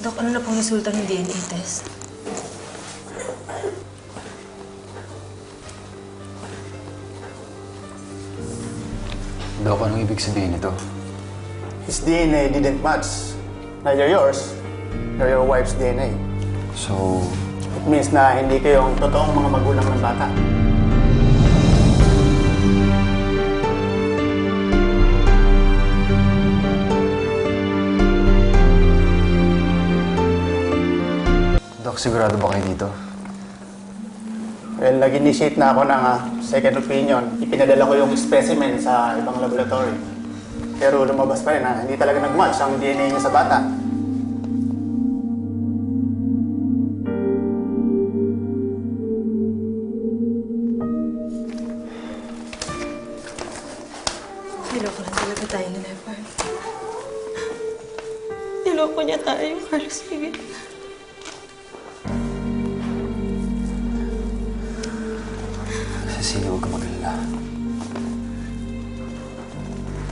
Dok, ano na pong resulta ng DNA test? Dok, anong ibig sabihin nito? His DNA didn't match. Neither yours, nor your wife's DNA. So, It means na hindi kayong totoong mga magulang ng bata. Dok, sigurado ba kayo dito? Well, nag-initiate na ako ng ah, second opinion. Ipinadala ko yung specimen sa ibang laboratory. Pero lumabas pa rin na hindi talaga nag-match ang DNA niya sa bata. Niloko lang talaga tayo ni Leopard. Niloko niya tayo, Carlos Miguel. Cecilia, huwag ka mag-alala.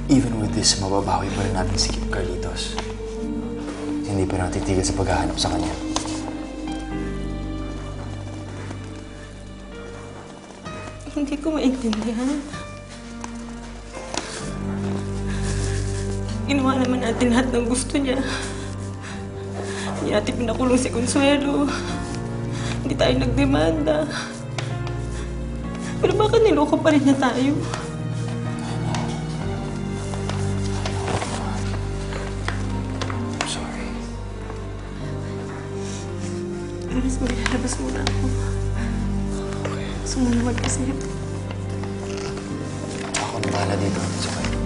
Even with this, mababawi pa rin natin si Kip Carlitos. Hindi pa natin titigil sa paghahanap sa kanya. Hindi ko maintindihan. Ginawa naman natin lahat ng gusto niya. Hindi natin pinakulong si Consuelo. Hindi tayo nagdemanda. Pero bakit niloko pa rin niya tayo? I'm sorry. Alas, maglalabas muna ako. Okay. Na mag-isip. Ako na bahala dito. It's okay.